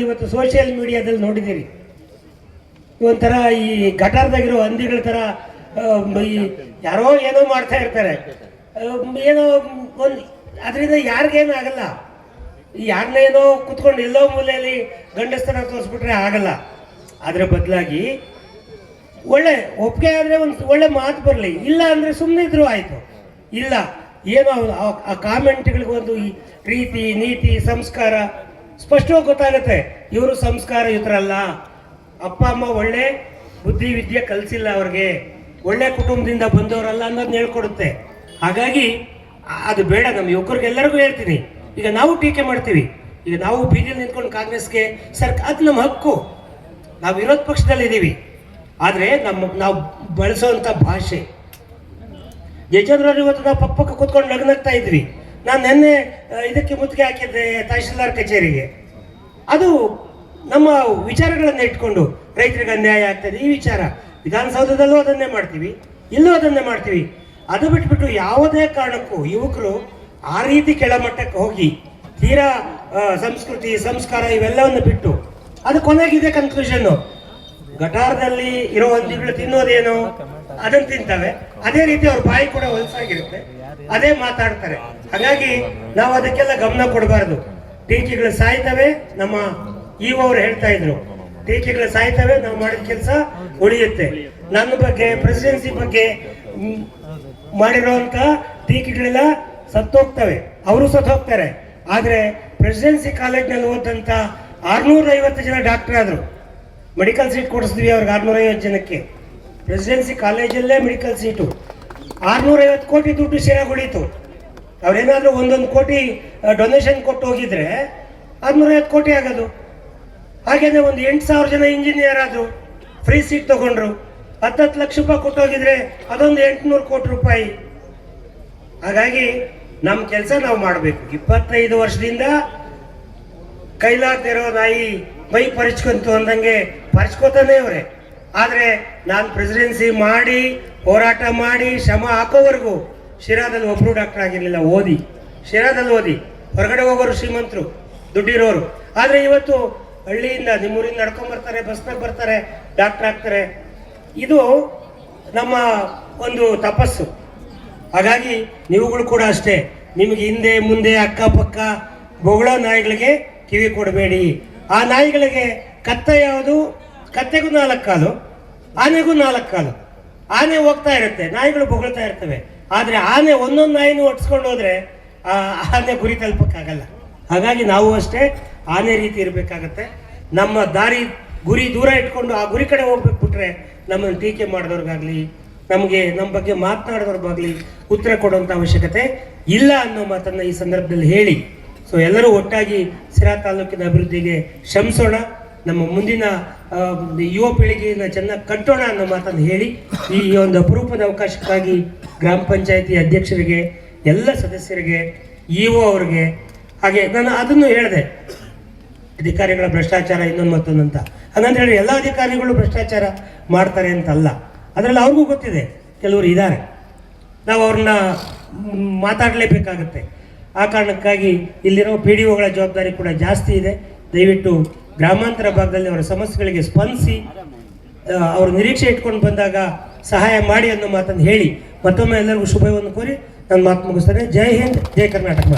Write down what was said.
ಇವತ್ತು ಸೋಷಿಯಲ್ ಮೀಡಿಯಾದಲ್ಲಿ ನೋಡಿದ್ದೀರಿ. ಒಂಥರ ಈ ಗಟಾರದಾಗಿರೋ ಹಂದಿಗಳ ಥರ ಈ ಯಾರೋ ಏನೋ ಮಾಡ್ತಾ ಇರ್ತಾರೆ. ಏನೋ ಒಂದು, ಅದರಿಂದ ಯಾರಿಗೇನು ಆಗಲ್ಲ. ಯಾರನ್ನೇನೋ ಕುತ್ಕೊಂಡು ಎಲ್ಲೋ ಮೂಲೆಯಲ್ಲಿ ಗಂಡಸ್ತನ ತೋರಿಸ್ಬಿಟ್ರೆ ಆಗಲ್ಲ. ಅದರ ಬದಲಾಗಿ ಒಳ್ಳೆ ಒಪ್ಪಿಗೆ ಆದರೆ ಒಂದು ಒಳ್ಳೆ ಮಾತು ಬರಲಿ. ಇಲ್ಲ ಅಂದರೆ ಸುಮ್ಮನೆ ಇದ್ರು ಆಯಿತು. ಇಲ್ಲ, ಏನೋ ಆ- ಆ ಕಾಮೆಂಟ್ಗಳಿಗೆ ಒಂದು ಈ ರೀತಿ, ನೀತಿ, ಸಂಸ್ಕಾರ ಸ್ಪಷ್ಟವಾಗಿ ಗೊತ್ತಾಗುತ್ತೆ, ಇವರು ಸಂಸ್ಕಾರಯುತರಲ್ಲ ಅಪ್ಪ, ಅಮ್ಮ ಒಳ್ಳೆ ಬುದ್ಧಿ ವಿದ್ಯೆ ಕಲಿಸಿಲ್ಲ ಅವ್ರಿಗೆ. ಒಳ್ಳೆ ಕುಟುಂಬದಿಂದ ಬಂದವರಲ್ಲ ಅನ್ನೋದನ್ನ ಹೇಳ್ಕೊಡುತ್ತೆ. ಹಾಗಾಗಿ ಅದು ಬೇಡ, ನಮ್ಮ ಯುವಕರಿಗೆಲ್ಲರಿಗೂ ಹೇಳ್ತೀನಿ. ಈಗ ನಾವು ಟೀಕೆ ಮಾಡ್ತೀವಿ. ಈಗ ನಾವು ಬೀದಿಯಲ್ಲಿ ನಿಂತ್ಕೊಂಡು ಕಾಂಗ್ರೆಸ್ಗೆ ಸರ್, ಅದು ನಮ್ಮ ಹಕ್ಕು. ನಾವು ವಿರೋಧ ಪಕ್ಷದಲ್ಲಿ ಇದ್ದೀವಿ ಆದರೆ ನಮ್ಮ, ನಾವು ಬಳಸೋವಂಥ ಭಾಷೆ. ಯಜಮಾನರು ಇವತ್ತು ನಾವು ಪಕ್ಕ ಪಕ್ಕ ಕೂತ್ಕೊಂಡು ನಗ್ನಾಗ್ತಾ ಇದ್ವಿ. ನಾನು ನಿನ್ನೆ ಇದಕ್ಕೆ ಮುತ್ತಿಗೆ ಹಾಕಿದ್ದೆ ತಹಶೀಲ್ದಾರ್ ಕಚೇರಿಗೆ. ಅದು ನಮ್ಮ ವಿಚಾರಗಳನ್ನು ಇಟ್ಕೊಂಡು ರೈತರಿಗೆ ಅನ್ಯಾಯ ಆಗ್ತದೆ. ಈ ವಿಚಾರ ವಿಧಾನಸೌಧದಲ್ಲೂ ಅದನ್ನೇ ಮಾಡ್ತೀವಿ, ಇಲ್ಲೂ ಅದನ್ನೇ ಮಾಡ್ತೀವಿ. ಅದು ಬಿಟ್ಬಿಟ್ಟು ಯಾವುದೇ ಕಾರಣಕ್ಕೂ ಯುವಕರು ಆ ರೀತಿ ಕೆಳಮಟ್ಟಕ್ಕೆ ಹೋಗಿ ತೀರಾ ಸಂಸ್ಕೃತಿ, ಸಂಸ್ಕಾರ ಇವೆಲ್ಲವನ್ನು ಬಿಟ್ಟು ಅದು ಕೊನೆಗಿದೆ ಕನ್ಕ್ಲೂಷನ್ನು ಗಟಾರದಲ್ಲಿ ಇರೋ ಹಂದಿಗಳು ತಿನ್ನೋದೇನು? ಅದನ್ನ ತಿಂತವೆ. ಅದೇ ರೀತಿ ಅವ್ರ ಬಾಯಿ ಕೂಡ ಹೊಲಸಾಗಿರುತ್ತೆ. ಅದೇ ಮಾತಾಡ್ತಾರೆ. ಹಾಗಾಗಿ ನಾವು ಅದಕ್ಕೆಲ್ಲ ಗಮನ ಕೊಡಬಾರ್ದು. ಟೀಕೆಗಳು ಸಾಯ್ತವೆ, ನಮ್ಮ ಇವ ಅವ್ರು ಹೇಳ್ತಾ ಇದ್ರು. ಟೀಕೆಗಳು ಸಾಯ್ತವೆ, ನಾವು ಮಾಡಿದ ಕೆಲಸ ಉಳಿಯುತ್ತೆ. ನನ್ನ ಬಗ್ಗೆ ಪ್ರೆಸಿಡೆನ್ಸಿ ಬಗ್ಗೆ ಮಾಡಿರುವಂತ ಟೀಕೆಗಳೆಲ್ಲ ಸತ್ತೋಗ್ತವೆ. ಅವರು ಸತ್ತೋಗ್ತಾರೆ. ಆದರೆ ಪ್ರೆಸಿಡೆನ್ಸಿ ಕಾಲೇಜ್ನಲ್ಲಿ ಆರ್ನೂರ ಐವತ್ತು ಜನ ಡಾಕ್ಟರ್ ಆದರು. ಮೆಡಿಕಲ್ ಸೀಟ್ ಕೊಡಿಸಿದ್ವಿ ಅವ್ರಿಗೆ ಆರ್ನೂರ ಐವತ್ತು ಜನಕ್ಕೆ. ಪ್ರೆಸಿಡೆನ್ಸಿ ಕಾಲೇಜಲ್ಲೇ ಮೆಡಿಕಲ್ ಸೀಟು ಆರುನೂರೈವತ್ತು ಕೋಟಿ ದುಡ್ಡು ಸೇರಾಗುಳಿತು ಅವ್ರೇನಾದರೂ ಒಂದೊಂದು ಕೋಟಿ ಡೊನೇಷನ್ ಕೊಟ್ಟು ಹೋಗಿದ್ರೆ ಆರ್ನೂರ ಐವತ್ತು ಕೋಟಿ ಆಗೋದು. ಹಾಗೇನೆ ಒಂದು ಎಂಟು ಸಾವಿರ ಜನ ಇಂಜಿನಿಯರ್ ಆದರು ಫ್ರೀ ಸೀಟ್ ತೊಗೊಂಡ್ರು. ಹತ್ತತ್ತು ಲಕ್ಷ ರೂಪಾಯಿ ಕೊಟ್ಟು ಹೋಗಿದ್ರೆ ಅದೊಂದು ಎಂಟುನೂರು ಕೋಟಿ ರೂಪಾಯಿ. ಹಾಗಾಗಿ ನಮ್ಮ ಕೆಲಸ ನಾವು ಮಾಡಬೇಕು. ಇಪ್ಪತ್ತೈದು ವರ್ಷದಿಂದ ಕೈಲಾಗ್ದಿರೋ ನಾಯಿ ಮೈ ಪರಿಚ್ಕೊಂತು ಅಂದಂಗೆ ಪರಿಚ್ಕೋತಾನೆ ಅವ್ರೆ ಆದರೆ ನಾನು ಪ್ರೆಸಿಡೆನ್ಸಿ ಮಾಡಿ, ಹೋರಾಟ ಮಾಡಿ, ಶ್ರಮ ಹಾಕೋವರೆಗೂ ಶಿರಾದಲ್ಲಿ ಒಬ್ಬರು ಡಾಕ್ಟರ್ ಆಗಿರಲಿಲ್ಲ, ಓದಿ. ಶಿರಾದಲ್ಲಿ ಓದಿ. ಹೊರಗಡೆ ಹೋಗೋರು ಶ್ರೀಮಂತರು, ದುಡ್ಡಿರೋರು. ಆದರೆ ಇವತ್ತು ಹಳ್ಳಿಯಿಂದ ನಿಮ್ಮೂರಿಂದ ನಡ್ಕೊಂಬರ್ತಾರೆ ಬಸ್ನಾಗ ಬರ್ತಾರೆ ಡಾಕ್ಟರ್ ಆಗ್ತಾರೆ. ಇದು ನಮ್ಮ ಒಂದು ತಪಸ್ಸು. ಹಾಗಾಗಿ ನೀವುಗಳು ಕೂಡ ಅಷ್ಟೇ, ನಿಮಗೆ ಹಿಂದೆ, ಮುಂದೆ, ಅಕ್ಕಪಕ್ಕ, ಬೊಗಳೋ ನಾಯಿಗಳಿಗೆ ಕಿವಿ ಕೊಡಬೇಡಿ. ಆ ನಾಯಿಗಳಿಗೆ ಕತ್ತೆ ಯಾವುದು? ಕತ್ತೆಗೂ ನಾಲ್ಕು ಕಾಲು. ಆನೆಗೂ ನಾಲ್ಕು ಕಾಲು. ಆನೆ ಹೋಗ್ತಾ ಇರುತ್ತೆ, ನಾಯಿಗಳು ಬೊಗಳ್ತಾ ಇರ್ತವೆ. ಆದರೆ ಆನೆ ಒಂದೊಂದು ನಾಯಿನೂ ಒಟ್ಸ್ಕೊಂಡು ಹೋದ್ರೆ ಆ ಆನೆ ಗುರಿ ತಲುಪಕ್ಕಾಗಲ್ಲ. ಹಾಗಾಗಿ ನಾವು ಅಷ್ಟೇ ಆನೆ ರೀತಿ ಇರಬೇಕಾಗತ್ತೆ. ನಮ್ಮ ದಾರಿ ಗುರಿ ದೂರ ಇಟ್ಕೊಂಡು ಆ ಗುರಿ ಕಡೆ ಹೋಗ್ಬೇಕು ಬಿಟ್ರೆ ನಮ್ಮನ್ನು ಟೀಕೆ ಮಾಡಿದವ್ರಿಗಾಗ್ಲಿ, ನಮಗೆ ನಮ್ಮ ಬಗ್ಗೆ ಮಾತನಾಡಿದವ್ರಿಗಾಗಲಿ ಉತ್ತರ ಕೊಡುವಂಥ ಅವಶ್ಯಕತೆ ಇಲ್ಲ ಅನ್ನೋ ಮಾತನ್ನು ಈ ಸಂದರ್ಭದಲ್ಲಿ ಹೇಳಿ. ಸೊ ಎಲ್ಲರೂ ಒಟ್ಟಾಗಿ ಸಿರಾ ತಾಲೂಕಿನ ಅಭಿವೃದ್ಧಿಗೆ ಶ್ರಮಿಸೋಣ. ನಮ್ಮ ಮುಂದಿನ ಯುವ ಪೀಳಿಗೆಯನ್ನು ಚೆನ್ನಾಗಿ ಕಟ್ಟೋಣ ಅನ್ನೋ ಮಾತನ್ನು ಹೇಳಿ, ಈ ಒಂದು ಅಪರೂಪದ ಅವಕಾಶಕ್ಕಾಗಿ ಗ್ರಾಮ ಪಂಚಾಯತಿ ಅಧ್ಯಕ್ಷರಿಗೆ, ಎಲ್ಲ ಸದಸ್ಯರಿಗೆ ಇ ಒ ಅವರಿಗೆ, ಹಾಗೆ ನಾನು ಅದನ್ನು ಹೇಳಿದೆ. ಅಧಿಕಾರಿಗಳ ಭ್ರಷ್ಟಾಚಾರ ಇನ್ನೊಂದು ಮತ್ತೊಂದು ಅಂತ. ಹಾಗಂತ ಹೇಳಿ ಎಲ್ಲ ಅಧಿಕಾರಿಗಳು ಭ್ರಷ್ಟಾಚಾರ ಮಾಡ್ತಾರೆ ಅಂತಲ್ಲ. ಅದರಲ್ಲಿ ಅವ್ರಿಗೂ ಗೊತ್ತಿದೆ, ಕೆಲವರು ಇದ್ದಾರೆ. ನಾವು ಅವ್ರನ್ನ ಮಾತಾಡಲೇಬೇಕಾಗತ್ತೆ. ಆ ಕಾರಣಕ್ಕಾಗಿ ಇಲ್ಲಿರೋ ಪಿ ಡಿ ಒಗಳ ಜವಾಬ್ದಾರಿ ಕೂಡ ಜಾಸ್ತಿ ಇದೆ. ದಯವಿಟ್ಟು ಗ್ರಾಮಾಂತರ ಭಾಗದಲ್ಲಿ ಅವರ ಸಮಸ್ಯೆಗಳಿಗೆ ಸ್ಪಂದಿಸಿ ಅವರು ನಿರೀಕ್ಷೆ ಇಟ್ಕೊಂಡು ಬಂದಾಗ ಸಹಾಯ ಮಾಡಿ ಅನ್ನೋ ಮಾತನ್ನು ಹೇಳಿ ಮತ್ತೊಮ್ಮೆ ಎಲ್ಲರಿಗೂ ಶುಭವನ್ನು ಕೋರಿ ನನ್ನ ಮಾತು ಮುಗಿಸ್ತಾರೆ ಜೈ ಹಿಂದ್, ಜೈ ಕರ್ನಾಟಕ